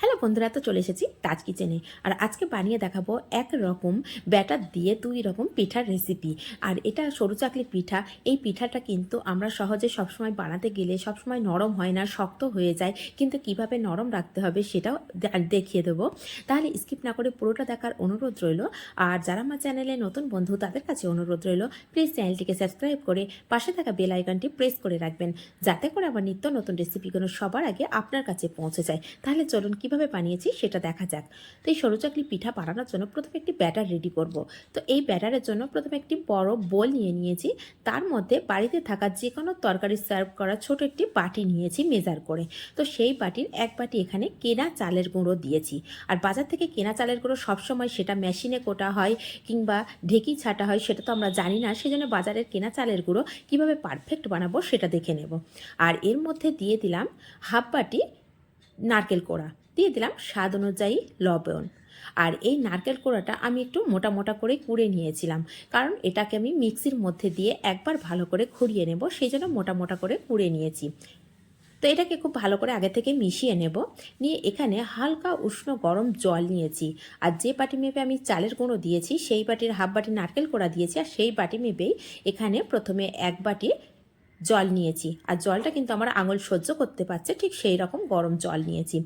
Hello বন্ধুরা, তো চলে এসেছি তাজ কিচেনে আর আজকে বানিয়ে দেখাবো এক রকম ব্যাটার দিয়ে দুই রকম পিঠার রেসিপি আর এটা সরু চাকলি পিঠা, এই পিঠাটা কিন্তু আমরা সহজে সবসময় বানাতে গেলে সবসময় নরম হয় না, শক্ত হয়ে যায়, কিন্তু কীভাবে নরম রাখতে হবে সেটাও দেখিয়ে দেবো। তাহলে স্কিপ না করে পুরোটা দেখার অনুরোধ রইল। আর যারা আমার চ্যানেলে নতুন বন্ধু, তাদের কাছে অনুরোধ রইল প্লিজ চ্যানেলটিকে সাবস্ক্রাইব করে পাশে থাকা বেল আইকনটি প্রেস করে রাখবেন, যাতে করে আমার নিত্য নতুন রেসিপিগুলো সবার আগে আপনার কাছে পৌঁছে যায়। তাহলে চলুন কীভাবে বানিয়েছি সেটা দেখা যাক। তো এই সরু চাকলি পিঠা বানানোর জন্য প্রথমে একটি ব্যাটার রেডি করব। তো এই ব্যাটারের জন্য প্রথমে একটি বড় বোল নিয়ে নিয়েছি। তার মধ্যে বাড়িতে থাকা যে কোনো তরকারি সার্ভ করা ছোট একটি বাটি নিয়েছি মেজার করে। তো সেই বাটির এক বাটি এখানে কেনা চালের গুঁড়ো দিয়েছি। আর বাজার থেকে কেনা চালের গুঁড়ো সবসময় সেটা মেশিনে কোটা হয় কিংবা ঢেকি ছাটা হয় সেটা তো আমরা জানি না। সেজন্য বাজারের কেনা চালের গুঁড়ো কীভাবে পারফেক্ট বানাবো সেটা দেখে নেব। আর এর মধ্যে দিয়ে দিলাম হাফ বাটি নারকেল কোড়া। দিয়ে দিলাম স্বাদ অনুযায়ী লবণ। আর এই নারকেল কোড়াটা আমি একটু মোটা মোটা করে কুড়ে নিয়েছিলাম, কারণ এটাকে আমি মিক্সির মধ্যে দিয়ে একবার ভালো করে ঘুরিয়ে নেব, সেই জন্য মোটা মোটা করে কুড়ে নিয়েছি। তো এটাকে খুব ভালো করে আগে থেকে মিশিয়ে নেব। নিয়ে এখানে হালকা উষ্ণ গরম জল নিয়েছি। আর যে বাটি মেপে আমি চালের গুঁড়ো দিয়েছি, সেই বাটির হাফ বাটি নারকেল কোড়া দিয়েছি, আর সেই বাটি মেপেই এখানে প্রথমে এক বাটি জল নিয়েছি। আর জলটা কিন্তু আমার আঙুল সহ্য করতে পারছে, ঠিক সেই রকম গরম জল নিয়েছি।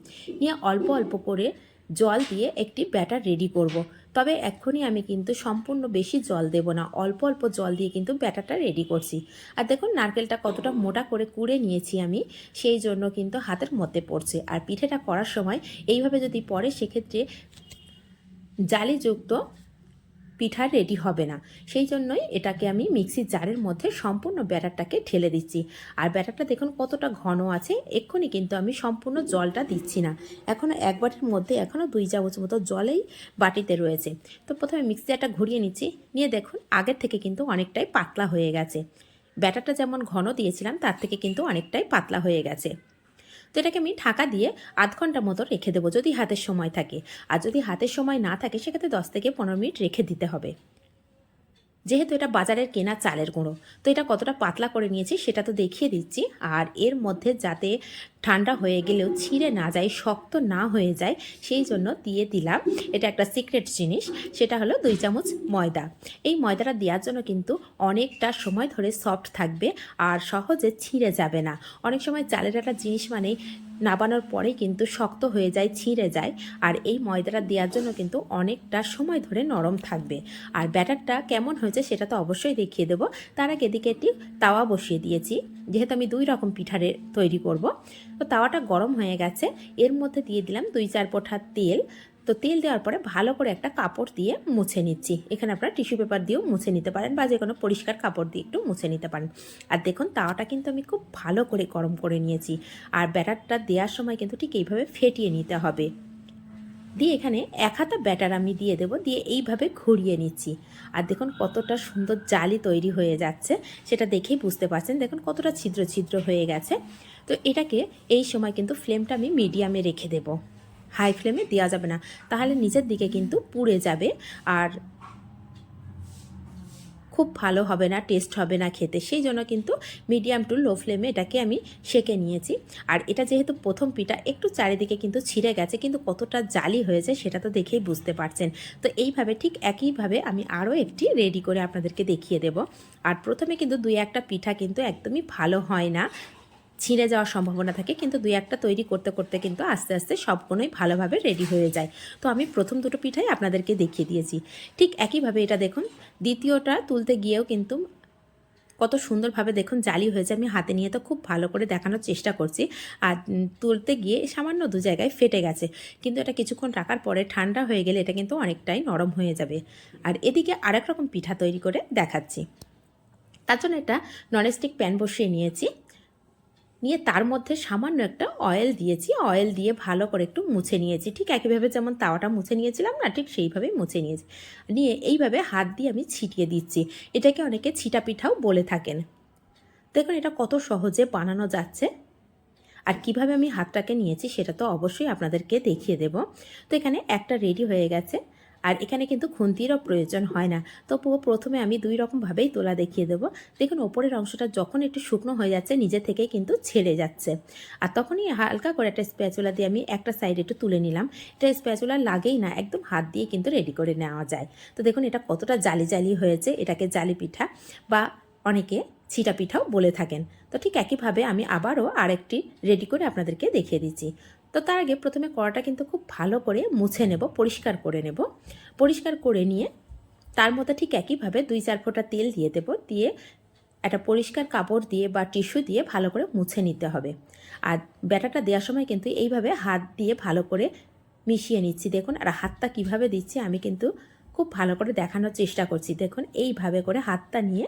নিয়ে অল্প অল্প করে জল দিয়ে একটি ব্যাটার রেডি করব। তবে এক্ষুনি আমি কিন্তু সম্পূর্ণ বেশি জল দেব না, অল্প অল্প জল দিয়ে কিন্তু ব্যাটারটা রেডি করছি। আর দেখুন, নারকেলটা কতটা মোটা করে কুড়ে নিয়েছি আমি, সেই জন্য কিন্তু হাতের মধ্যে পড়ছে। আর পিঠেটা করার সময় এইভাবে যদি পড়ে, সেক্ষেত্রে জালিযুক্ত পিঠা রেডি হবে না। সেই জন্যই এটাকে আমি মিক্সির জারের মধ্যে সম্পূর্ণ ব্যাটারটাকে ঠেলে দিচ্ছি। আর ব্যাটারটা দেখুন কতটা ঘন আছে, এক্ষুনি কিন্তু আমি সম্পূর্ণ জলটা দিচ্ছি না। এখনও এক বাটির মধ্যে এখনও দুই চামচ মতো জলেই বাটিতে রয়েছে। তো প্রথমে মিক্সি জারটা ঘুরিয়ে নিচ্ছি। নিয়ে দেখুন আগের থেকে কিন্তু অনেকটাই পাতলা হয়ে গেছে। ব্যাটারটা যেমন ঘন দিয়েছিলাম, তার থেকে কিন্তু অনেকটাই পাতলা হয়ে গেছে। তো এটাকে আমি ঢাকা দিয়ে আধ ঘণ্টা মতো রেখে দেবো যদি হাতের সময় থাকে। আর যদি হাতের সময় না থাকে, সেক্ষেত্রে দশ থেকে পনেরো মিনিট রেখে দিতে হবে। যেহেতু এটা বাজারের কেনা চালের গুঁড়ো, তো এটা কতটা পাতলা করে নিয়েছি সেটা তো দেখিয়ে দিচ্ছি। আর এর মধ্যে যাতে ঠান্ডা হয়ে গেলেও ছিঁড়ে না যায়, শক্ত না হয়ে যায়, সেই জন্য দিয়ে দিলাম। এটা একটা সিক্রেট জিনিস, সেটা হলো দুই চামচ ময়দা। এই ময়দাটা দেওয়ার জন্য কিন্তু অনেকটা সময় ধরে সফট থাকবে আর সহজে ছিঁড়ে যাবে না। অনেক সময় চালের একটা জিনিস মানে নাবানোর পরে কিন্তু শক্ত হয়ে যায়, ছিঁড়ে যায় আর এই ময়দাটা দেওয়ার জন্য কিন্তু অনেকটা সময় ধরে নরম থাকবে। আর ব্যাটারটা কেমন হয়েছে সেটা তো অবশ্যই দেখিয়ে দেবো। তার আগে এদিকে একটি তাওয়া বসিয়ে দিয়েছি। যেহেতু আমি দুই রকম পিঠারে তৈরি করব তো তাওয়াটা গরম হয়ে গেছে। এর মধ্যে দিয়ে দিলাম দুই চার পোঠার তেল। তো তেল দেওয়ার পরে ভালো করে একটা কাপড় দিয়ে মুছে নিচ্ছি। এখানে আপনারা টিস্যু পেপার দিয়েও মুছে নিতে পারেন বা যে কোনো পরিষ্কার কাপড় দিয়ে একটু মুছে নিতে পারেন। আর দেখুন, তাওয়াটা কিন্তু আমি খুব ভালো করে গরম করে নিয়েছি। আর ব্যাটারটা দেওয়ার সময় কিন্তু ঠিক এইভাবে ফেটিয়ে নিতে হবে। দিয়ে এখানে এক হাতা ব্যাটার আমি দিয়ে দেবো, দিয়ে এইভাবে ঘুরিয়ে নিচ্ছি। আর দেখুন কতটা সুন্দর জালি তৈরি হয়ে যাচ্ছে, সেটা দেখেই বুঝতে পারছেন। দেখুন কতটা ছিদ্র ছিদ্র হয়ে গেছে। তো এটাকে এই সময় কিন্তু ফ্লেমটা আমি মিডিয়ামে রেখে দেব। হাই ফ্লেমে দেওয়া যাবে না। তাহলে নিচের দিকে কিন্তু পুড়ে যাবে। আর খুব ভালো হবে না টেস্ট হবে না খেতে। সেই জন্য কিন্তু মিডিয়াম টু লো ফ্লেমে এটাকে আমি সেকে নিয়েছি। আর এটা যেহেতু প্রথম পিঠা, একটু চারিদিকে কিন্তু ছিঁড়ে গেছে, কিন্তু কতটা জালি হয়েছে সেটা তো দেখেই বুঝতে পারছেন। তো এইভাবে ঠিক একইভাবে আমি আরও একটি রেডি করে আপনাদেরকে দেখিয়ে দেব। আর প্রথমে কিন্তু দুই একটা পিঠা কিন্তু একদমই ভালো হয় না। ছিঁড়ে যাওয়ার সম্ভাবনা থাকে, কিন্তু দুই একটা তৈরি করতে করতে কিন্তু আস্তে আস্তে সবগুলোই ভালোভাবে রেডি হয়ে যায়। তো আমি প্রথম দুটো পিঠাই আপনাদেরকে দেখিয়ে দিয়েছি। ঠিক একইভাবে এটা দেখুন, দ্বিতীয়টা তুলতে গিয়েও কিন্তু কত সুন্দরভাবে দেখুন জালি হয়েছে আমি হাতে নিয়ে তো খুব ভালো করে দেখানোর চেষ্টা করছি। আর তুলতে গিয়ে সামান্য দু জায়গায় ফেটে গেছে। কিন্তু এটা কিছুক্ষণ রাখার পরে ঠান্ডা হয়ে গেলে এটা কিন্তু অনেকটাই নরম হয়ে যাবে। আর এদিকে আরেক রকম পিঠা তৈরি করে দেখাচ্ছি। তার জন্য এটা ননস্টিক প্যান বসিয়ে নিয়েছি। নিয়ে তার মধ্যে সামান্য একটা অয়েল দিয়েছি। অয়েল দিয়ে ভালো করে একটু মুছে নিয়েছি। ঠিক একইভাবে যেমন তাওয়াটা মুছে নিয়েছিলাম না, ঠিক সেইভাবেই মুছে নিয়েছি। নিয়ে এইভাবে হাত দিয়ে আমি ছিটিয়ে দিচ্ছি। এটাকে অনেকে ছিটা পিঠাও বলে থাকেন। দেখুন এটা কত সহজে বানানো যাচ্ছে। আর কীভাবে আমি হাতটাকে নিয়েছি সেটা তো অবশ্যই আপনাদেরকে দেখিয়ে দেব। তো এখানে একটা রেডি হয়ে গেছে। আর এখানে কিন্তু খুন্তিরও প্রয়োজন হয় না। তো প্রথমে আমি দুই রকমভাবেই তোলা দেখিয়ে দেবো। দেখুন, ওপরের অংশটা যখন একটু শুকনো হয়ে যাচ্ছে, নিজে থেকেই কিন্তু ছেড়ে যাচ্ছে। আর তখনই হালকা করে একটা স্প্যাচুলা দিয়ে আমি একটা সাইড একটু তুলে নিলাম। এটা স্প্যাচুলা লাগেই না, একদম হাত দিয়ে কিন্তু রেডি করে নেওয়া যায়। তো দেখুন, এটা কতটা জালি জালি হয়েছে, এটাকে জালি পিঠা বা অনেকে ছিটা পিঠাও বলে থাকেন। তো ঠিক একইভাবে আমি আবারও আরেকটি রেডি করে আপনাদেরকে দেখিয়ে দিচ্ছি। তো তার আগে প্রথমে কড়াটা কিন্তু খুব ভালো করে মুছে নেব, পরিষ্কার করে নেব। পরিষ্কার করে নিয়ে তার মধ্যে ঠিক একইভাবে দুই চার ফোঁটা তেল দিয়ে দেব, দিয়ে একটা পরিষ্কার কাপড় দিয়ে বা টিস্যু দিয়ে ভালো করে মুছে নিতে হবে। আর ব্যাটাটা দেওয়ার সময় কিন্তু এইভাবে হাত দিয়ে ভালো করে মিশিয়ে নিচ্ছি। দেখুন, আর হাতটা কীভাবে দিচ্ছি আমি কিন্তু খুব ভালো করে দেখানোর চেষ্টা করছি। দেখুন, এইভাবে করে হাতটা নিয়ে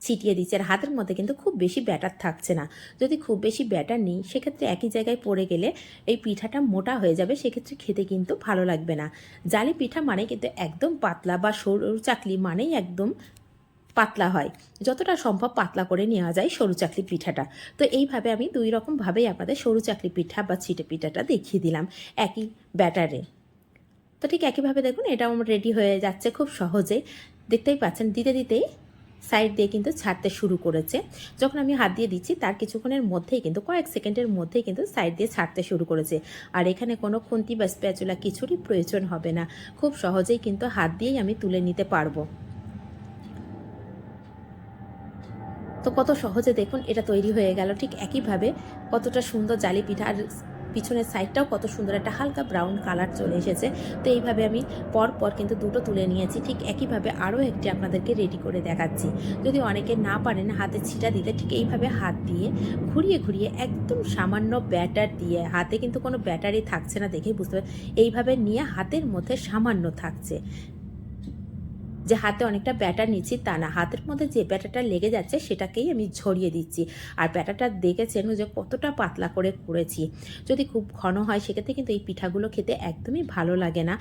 ছিটিয়ে দিচ্ছি। আর হাতের মধ্যে কিন্তু খুব বেশি ব্যাটার থাকছে না। যদি খুব বেশি ব্যাটার নিই, সেক্ষেত্রে একই জায়গায় পড়ে গেলে এই পিঠাটা মোটা হয়ে যাবে, সেক্ষেত্রে খেতে কিন্তু ভালো লাগবে না। জালি পিঠা মানে কিন্তু একদম পাতলা বা সরু চাকলি মানেই একদম পাতলা হয়। যতটা সম্ভব পাতলা করে নেওয়া যায় সরু চাকলি পিঠাটা। তো এইভাবে আমি দুই রকমভাবেই আপনাদের সরু চাকলি পিঠা বা ছিটে পিঠাটা দেখিয়ে দিলাম একই ব্যাটারে। তো ঠিক একইভাবে দেখুন এটা আমার রেডি হয়ে যাচ্ছে খুব সহজে। দেখতেই পাচ্ছেন, দিতে দিতেই সাইড দিয়ে কিন্তু ছাড়তে শুরু করেছে। যখন আমি হাত দিয়ে দিচ্ছি, তার কিছুক্ষণের মধ্যেই কিন্তু, কয়েক সেকেন্ডের মধ্যেই কিন্তু সাইড দিয়ে ছাড়তে শুরু করেছে। আর এখানে কোনো খুন্তি বা স্প্যাচুলা কিছুরই প্রয়োজন হবে না। খুব সহজেই কিন্তু হাত দিয়েই আমি তুলে নিতে পারব। তো কত সহজে দেখুন, এটা তৈরি হয়ে গেল। ঠিক একইভাবে কতটা সুন্দর জালি পিঠা আর পিছনের সাইডটাও কত সুন্দর একটা হালকা ব্রাউন কালার চলে এসেছে। তো এইভাবে আমি পর পর কিন্তু দুটো তুলে নিয়েছি। ঠিক একইভাবে আরও একটি আপনাদেরকে রেডি করে দেখাচ্ছি। যদি অনেকে না পারেন হাতে ছিটা দিতে, ঠিক এইভাবে হাত দিয়ে ঘুরিয়ে ঘুরিয়ে একদম সামান্য ব্যাটার দিয়ে, হাতে কিন্তু কোনো ব্যাটারি থাকছে না দেখেই বুঝতে পারেন এইভাবে নিয়ে হাতের মধ্যে সামান্য থাকছে। যে হাতে অনেকটা ব্যাটার নিচ্ছি তা না। হাতের মধ্যে যে ব্যাটাটা লেগে যাচ্ছে সেটাকেই আমি ঝরিয়ে দিচ্ছি। আর ব্যাটাটা দেখেছেন যে কতটা পাতলা করে করেছি। যদি খুব ঘন হয় সেক্ষেত্রে কিন্তু এই পিঠাগুলো খেতে একদমই ভালো লাগে না।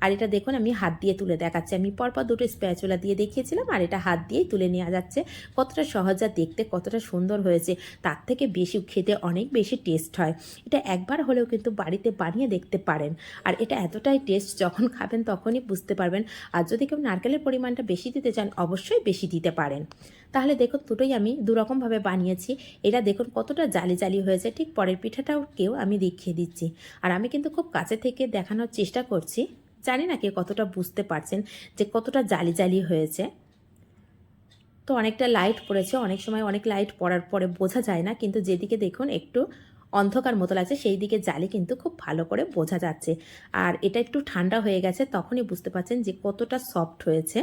আর এটা দেখুন, আমি হাত দিয়ে তুলে দেখাচ্ছি। আমি পরপর দুটো স্প্যাচুলা দিয়ে দেখিয়েছিলাম, আর এটা হাত দিয়েই তুলে নেওয়া যাচ্ছে। কতটা সহজ আর দেখতে, কতটা সুন্দর হয়েছে। তার থেকে বেশি খেতে অনেক বেশি টেস্ট হয়। এটা একবার হলেও কিন্তু বাড়িতে বানিয়ে দেখতে পারেন। আর এটা এতটাই টেস্ট যখন খাবেন তখনই বুঝতে পারবেন। আর যদি কেউ নারকেলের পরিমাণটা বেশি দিতে চান, অবশ্যই বেশি দিতে পারেন। তাহলে দেখুন, দুটোই আমি দুরকমভাবে বানিয়েছি। এটা দেখুন, কতটা জালি জালি হয়েছে। ঠিক পরের পিঠাটাও কেউ আমি দেখিয়ে দিচ্ছি। আর আমি কিন্তু খুব কাছে থেকে দেখানোর চেষ্টা করছি। জানি না কে কতটা বুঝতে পারছেন যে কতটা জালি জালি হয়েছে। তো অনেকটা লাইট পড়েছে, অনেক সময় অনেক লাইট পড়ার পরে বোঝা যায় না, কিন্তু যেদিকে দেখুন একটু অন্ধকার মতো লাগছে সেই দিকে জালি কিন্তু খুব ভালো করে বোঝা যাচ্ছে। আর এটা একটু ঠান্ডা হয়ে গেছে, তখনই বুঝতে পারছেন যে কতটা সফট হয়েছে।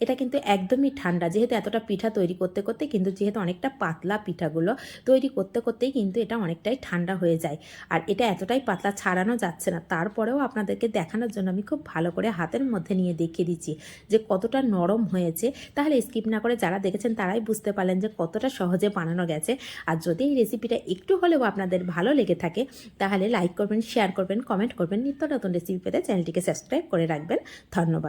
এটা কিন্তু একদমই ঠান্ডা। যেহেতু এতটা পিঠা তৈরি করতে করতে কিন্তু যেহেতু অনেকটা পাতলা পিঠাগুলো তৈরি করতে, করতেই কিন্তু এটা অনেকটাই ঠান্ডা হয়ে যায়। আর এটা এতটাই পাতলা ছাড়ানো যাচ্ছে না। তারপরেও আপনাদেরকে দেখানোর জন্য আমি খুব ভালো করে হাতের মধ্যে নিয়ে দেখিয়ে দিচ্ছি যে কতটা নরম হয়েছে। তাহলে স্কিপ না করে যারা দেখেছেন তারাই বুঝতে পারলেন যে কতটা সহজে বানানো গেছে। আর যদি এই রেসিপিটা একটু হলেও আপনাদের ভালো লেগে থাকে, তাহলে লাইক করবেন, শেয়ার করবেন, কমেন্ট করবেন। নিত্য নতুন রেসিপি পেতে চ্যানেলটিকে সাবস্ক্রাইব করে রাখবেন। ধন্যবাদ।